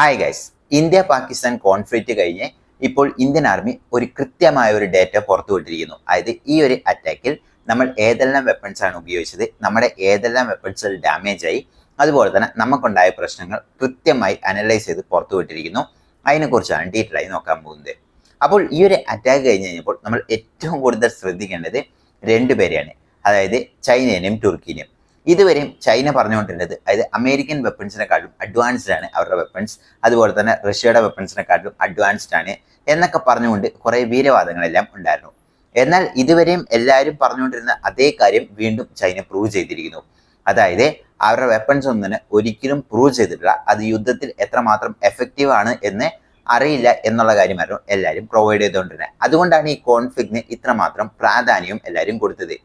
Hi guys India Pakistan conflict കഴിഞ്ഞ് ഇപ്പോൾ Indian army ഒരു കൃത്യമായ ഒരു ഡേറ്റ പുറത്തുവിട്ടിരിക്കുന്നു അതായത് ഈ ഒരു അറ്റാക്കിൽ നമ്മൾ ഏതെല്ലാം വെപ്പൺസ് ആണ് ഉപയോഗിച്ചത് നമ്മുടെ ഏതെല്ലാം വെപ്പൺസ് ഡാമേജ് ആയി അതുപോലെ തന്നെ നമുക്കുണ്ടായ പ്രശ്നങ്ങൾ കൃത്യമായി അനലൈസ് ചെയ്ത് പുറത്തുവിട്ടിരിക്കുന്നു അതിനെക്കുറിച്ചാണ് ഡീറ്റെയിൽ ആയി നോക്കാൻ പോകുന്നത്. അപ്പോൾ ഈ ഒരു അറ്റാക്ക് കഴിഞ്ഞ് കഴിഞ്ഞപ്പോൾ നമ്മൾ ഏറ്റവും കൂടുതൽ ശ്രദ്ധിക്കേണ്ടത് രണ്ടുപേരെയാണ് അതായത് ചൈനേനെയും തുർക്കിനെയും ഇതുവരെയും ചൈന പറഞ്ഞുകൊണ്ടിരുന്നത് അതായത് അമേരിക്കൻ വെപ്പൺസിനെക്കാളും അഡ്വാൻസ്ഡ് ആണ് അവരുടെ വെപ്പൺസ് അതുപോലെ തന്നെ റഷ്യയുടെ വെപ്പൺസിനെക്കാളും അഡ്വാൻസ്ഡ് ആണ് എന്നൊക്കെ പറഞ്ഞുകൊണ്ട് കുറേ വീരവാദങ്ങളെല്ലാം ഉണ്ടായിരുന്നു. എന്നാൽ ഇതുവരെയും എല്ലാവരും പറഞ്ഞുകൊണ്ടിരുന്ന അതേ കാര്യം വീണ്ടും ചൈന പ്രൂവ് ചെയ്തിരിക്കുന്നു. അതായത് അവരുടെ വെപ്പൺസ് ഒന്നിന് ഒരിക്കലും പ്രൂവ് ചെയ്തിട്ടില്ല. അത് യുദ്ധത്തിൽ എത്രമാത്രം എഫക്റ്റീവ് ആണ് എന്ന് അറിയില്ല എന്നുള്ള കാര്യമായിരുന്നു എല്ലാവരും പ്രൊവൈഡ് ചെയ്തുകൊണ്ടിരുന്നത്. അതുകൊണ്ടാണ് ഈ കോൺഫ്ലിക്റ്റിന് ഇത്രമാത്രം പ്രാധാന്യം എല്ലാവരും കൊടുത്തത്.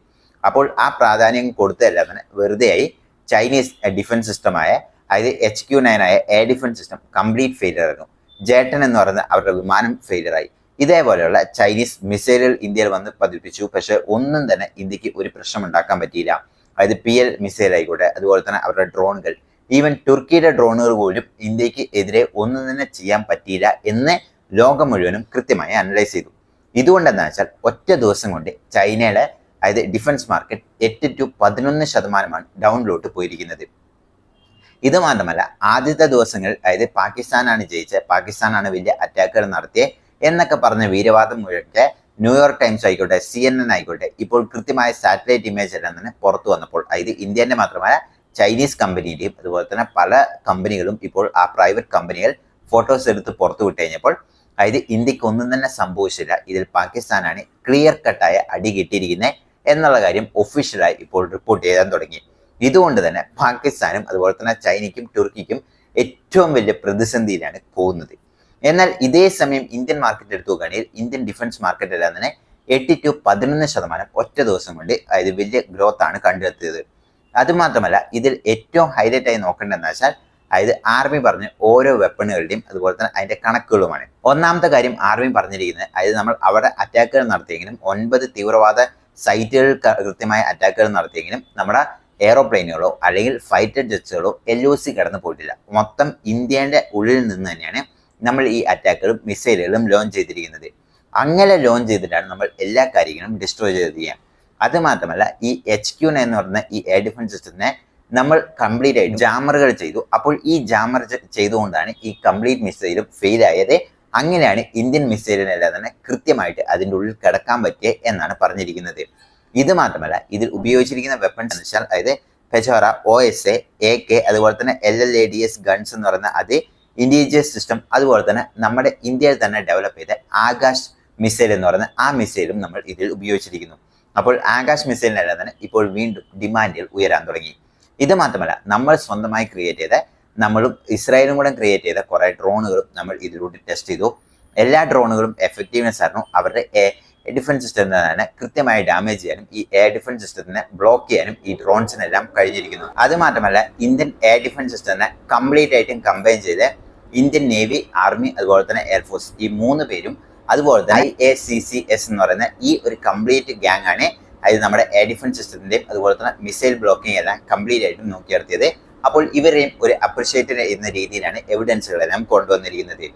അപ്പോൾ ആ പ്രാധാന്യം കൊടുത്തല്ല തന്നെ വെറുതെയായി ചൈനീസ് ഡിഫൻസ് സിസ്റ്റമായ അതായത് എച്ച് ക്യു നയൻ ആയ air defence system complete failure ആയിരുന്നു. ജേട്ടൻ എന്ന് പറയുന്ന അവരുടെ വിമാനം ഫെയിലിയറായി ഇതേപോലെയുള്ള ചൈനീസ് മിസൈലുകൾ ഇന്ത്യയിൽ വന്ന് പതിപ്പിച്ചു. പക്ഷേ ഒന്നും തന്നെ ഇന്ത്യയ്ക്ക് ഒരു പ്രശ്നം ഉണ്ടാക്കാൻ പറ്റിയില്ല. അതായത് പി എൽ മിസൈൽ ആയിക്കോട്ടെ അതുപോലെ തന്നെ അവരുടെ ഡ്രോണുകൾ ഈവൻ തുർക്കിയുടെ ഡ്രോണുകൾ പോലും ഇന്ത്യയ്ക്ക് എതിരെ ഒന്നും തന്നെ ചെയ്യാൻ പറ്റിയില്ല എന്ന് ലോകം മുഴുവനും കൃത്യമായി അനലൈസ് ചെയ്തു. ഇതുകൊണ്ടെന്ന് വെച്ചാൽ ഒറ്റ ദിവസം കൊണ്ട് ചൈനയുടെ അതായത് ഡിഫൻസ് മാർക്കറ്റ് എട്ട് ടു പതിനൊന്ന് ശതമാനമാണ് ഡൗൺലോട്ട് പോയിരിക്കുന്നത്. ഇത് മാത്രമല്ല ആദ്യത്തെ ദിവസങ്ങൾ അതായത് പാകിസ്ഥാനാണ് ജയിച്ചത് പാകിസ്ഥാനാണ് വലിയ അറ്റാക്കുകൾ നടത്തിയത് എന്നൊക്കെ പറഞ്ഞ വീരവാദം മുഴുവൻ ന്യൂയോർക്ക് ടൈംസ് ആയിക്കോട്ടെ സി എൻ എൻ ആയിക്കോട്ടെ ഇപ്പോൾ കൃത്യമായ സാറ്റലൈറ്റ് ഇമേജ് എല്ലാം തന്നെ പുറത്തു വന്നപ്പോൾ അതായത് ഇന്ത്യന്റെ മാത്രമല്ല ചൈനീസ് കമ്പനിയുടെയും അതുപോലെ തന്നെ പല കമ്പനികളും ഇപ്പോൾ ആ പ്രൈവറ്റ് കമ്പനികൾ ഫോട്ടോസ് എടുത്ത് പുറത്തു വിട്ട് കഴിഞ്ഞപ്പോൾ അതായത് ഇന്ത്യയ്ക്ക് ഒന്നും തന്നെ സംഭവിച്ചില്ല. ഇതിൽ പാകിസ്ഥാനാണ് ക്ലിയർ കട്ടായ അടി കിട്ടിയിരിക്കുന്നത്. എന്നുള്ള കാര്യം ഒഫീഷ്യലായി ഇപ്പോൾ റിപ്പോർട്ട് ചെയ്യാൻ തുടങ്ങി. ഇതുകൊണ്ട് തന്നെ പാകിസ്ഥാനും അതുപോലെ തന്നെ ചൈനയ്ക്കും തുർക്കിക്കും ഏറ്റവും വലിയ പ്രതിസന്ധിയിലാണ് പോകുന്നത്. എന്നാൽ ഇതേ സമയം ഇന്ത്യൻ മാർക്കറ്റ് എടുത്തു നോക്കുകയാണെങ്കിൽ ഇന്ത്യൻ ഡിഫൻസ് മാർക്കറ്റ് എല്ലാം തന്നെ എട്ട് ടു പതിനൊന്ന് ശതമാനം ഒറ്റ ദിവസം കൊണ്ട് അതായത് വലിയ ഗ്രോത്ത് ആണ് കണ്ടെത്തിയത്. അതുമാത്രമല്ല ഇതിൽ ഏറ്റവും ഹൈലൈറ്റ് ആയി നോക്കേണ്ടതെന്ന് വെച്ചാൽ അതായത് ആർമി പറഞ്ഞ് ഓരോ വെപ്പണുകളുടെയും അതുപോലെ തന്നെ അതിന്റെ കണക്കുകളുമാണ്. ഒന്നാമത്തെ കാര്യം ആർമി പറഞ്ഞിരിക്കുന്നത് അതായത് നമ്മൾ അവിടെ അറ്റാക്കുകൾ നടത്തിയെങ്കിലും ഒൻപത് തീവ്രവാദ സൈറ്റുകൾ കൃത്യമായ അറ്റാക്കുകൾ നടത്തിയെങ്കിലും നമ്മുടെ എയറോപ്ലെയിനുകളോ അല്ലെങ്കിൽ ഫൈറ്റർ ജെറ്റ്സുകളോ എൽ ഒ സി കടന്നു പോയിട്ടില്ല. മൊത്തം ഇന്ത്യയുടെ ഉള്ളിൽ നിന്ന് തന്നെയാണ് നമ്മൾ ഈ അറ്റാക്കുകളും മിസൈലുകളും ലോഞ്ച് ചെയ്തിരിക്കുന്നത്. അങ്ങനെ ലോഞ്ച് ചെയ്തിട്ടാണ് നമ്മൾ എല്ലാ കാര്യങ്ങളും ഡിസ്ട്രോയ് ചെയ്ത് ചെയ്യാം അത് മാത്രമല്ല ഈ എച്ച് ക്യു എന്ന് പറയുന്ന ഈ എയർ ഡിഫൻസ് സിസ്റ്റത്തിനെ നമ്മൾ കംപ്ലീറ്റ് ആയിട്ട് ജാമറുകൾ ചെയ്തു. അപ്പോൾ ഈ ജാമർ ചെയ്തുകൊണ്ടാണ് ഈ കംപ്ലീറ്റ് മിസൈലും ഫെയിൽ ആയത്. അങ്ങനെയാണ് ഇന്ത്യൻ മിസൈലിനെല്ലാം തന്നെ കൃത്യമായിട്ട് അതിന്റെ ഉള്ളിൽ കിടക്കാൻ പറ്റിയ എന്നാണ് പറഞ്ഞിരിക്കുന്നത്. ഇത് മാത്രമല്ല ഇതിൽ ഉപയോഗിച്ചിരിക്കുന്ന വെപ്പൺസ് എന്ന് വെച്ചാൽ അതായത് Pechora O S A K അതുപോലെ തന്നെ L L A D S guns എന്ന് പറയുന്ന അത് ഇൻഡിജിയസ് സിസ്റ്റം അതുപോലെ തന്നെ നമ്മുടെ ഇന്ത്യയിൽ തന്നെ ഡെവലപ്പ് ചെയ്ത ആകാശ് മിസൈൽ എന്ന് പറയുന്ന ആ മിസൈലും നമ്മൾ ഇതിൽ ഉപയോഗിച്ചിരിക്കുന്നു. അപ്പോൾ ആകാശ് മിസൈലിനെല്ലാം തന്നെ ഇപ്പോൾ വീണ്ടും ഡിമാൻഡുകൾ ഉയരാൻ തുടങ്ങി. ഇത് മാത്രമല്ല നമ്മൾ സ്വന്തമായി ക്രിയേറ്റ് ചെയ്ത നമ്മളും ഇസ്രായേലും കൂടെ ക്രിയേറ്റ് ചെയ്ത കുറേ ഡ്രോണുകളും നമ്മൾ ഇതിലൂടെ ടെസ്റ്റ് ചെയ്തു. എല്ലാ ഡ്രോണുകളും എഫക്റ്റീവ്നെസ് ആയിരുന്നു. അവരുടെ എ ഡിഫൻസ് സിസ്റ്റത്തിന് തന്നെ കൃത്യമായി ഡാമേജ് ചെയ്യാനും ഈ എയർ ഡിഫൻസ് സിസ്റ്റത്തിനെ ബ്ലോക്ക് ചെയ്യാനും ഈ ഡ്രോൺസിനെല്ലാം കഴിഞ്ഞിരിക്കുന്നു. അത് മാത്രമല്ല ഇന്ത്യൻ എയർ ഡിഫൻസ് സിസ്റ്റത്തിനെ കംപ്ലീറ്റ് ആയിട്ടും കമ്പൈൻ ചെയ്ത് ഇന്ത്യൻ നേവി ആർമി അതുപോലെ തന്നെ എയർഫോഴ്സ് ഈ മൂന്ന് പേരും അതുപോലെ തന്നെ I A C C S എന്ന് പറയുന്ന ഈ ഒരു കംപ്ലീറ്റ് ഗ്യാങ് ആണ്. അതായത് നമ്മുടെ എയർ ഡിഫൻസ് സിസ്റ്റത്തിന്റെയും അതുപോലെ തന്നെ മിസൈൽ ബ്ലോക്കിംഗ് എല്ലാം കംപ്ലീറ്റ് ആയിട്ടും നോക്കി നടത്തിയത്. അപ്പോൾ ഇവരെയും ഒരു അപ്രിഷിയേറ്റ് എന്ന രീതിയിലാണ് എവിഡൻസുകളെ എവിഡൻസുകളെല്ലാം കൊണ്ടുവന്നിരിക്കുന്നത്.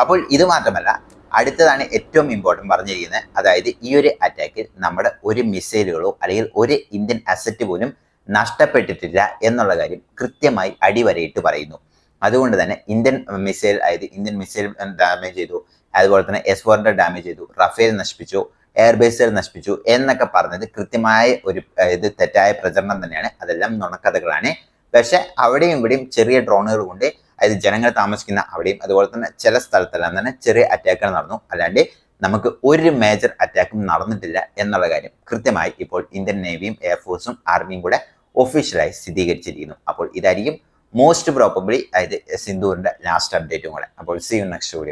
അപ്പോൾ ഇത് മാത്രമല്ല അടുത്തതാണ് ഏറ്റവും ഇമ്പോർട്ടന്റ് പറഞ്ഞിരിക്കുന്നത്. അതായത് ഈ ഒരു അറ്റാക്കിൽ നമ്മുടെ ഒരു മിസൈലുകളോ അല്ലെങ്കിൽ ഒരു ഇന്ത്യൻ അസറ്റ് പോലും നഷ്ടപ്പെട്ടിട്ടില്ല എന്നുള്ള കാര്യം കൃത്യമായി അടിവരയിട്ട് പറയുന്നു. അതുകൊണ്ട് തന്നെ ഇന്ത്യൻ മിസൈൽ അതായത് ഇന്ത്യൻ മിസൈൽ ഡാമേജ് ചെയ്തു. അതുപോലെ തന്നെ എസ് ഫോറിന്റെ ഡാമേജ് ചെയ്തു. റഫേൽ നശിപ്പിച്ചു. എയർബേസുകൾ നശിപ്പിച്ചു. എന്നൊക്കെ പറഞ്ഞത് കൃത്യമായ ഒരു ഇത് തെറ്റായ പ്രചരണം തന്നെയാണ്. അതെല്ലാം നുണക്കഥകളാണ്. പക്ഷെ അവിടെയും ഇവിടെയും ചെറിയ ഡ്രോണുകൾ കൊണ്ട് അതായത് ജനങ്ങൾ താമസിക്കുന്ന അവിടെയും അതുപോലെ തന്നെ ചില സ്ഥലത്തെല്ലാം തന്നെ ചെറിയ അറ്റാക്കുകൾ നടന്നു. അല്ലാണ്ട് നമുക്ക് ഒരു മേജർ അറ്റാക്കും നടന്നിട്ടില്ല എന്നുള്ള കാര്യം കൃത്യമായി ഇപ്പോൾ ഇന്ത്യൻ നേവിയും എയർഫോഴ്സും ആർമിയും കൂടെ ഒഫീഷ്യലായി സ്ഥിരീകരിച്ചിരിക്കുന്നു. അപ്പോൾ ഇതായിരിക്കും മോസ്റ്റ് പ്രോബബ്ലി അതായത് സിന്ധുവിന്റെ ലാസ്റ്റ് അപ്ഡേറ്റും കൂടെ. അപ്പോൾ സി യു നെക്സ്റ്റ് വീഡിയോ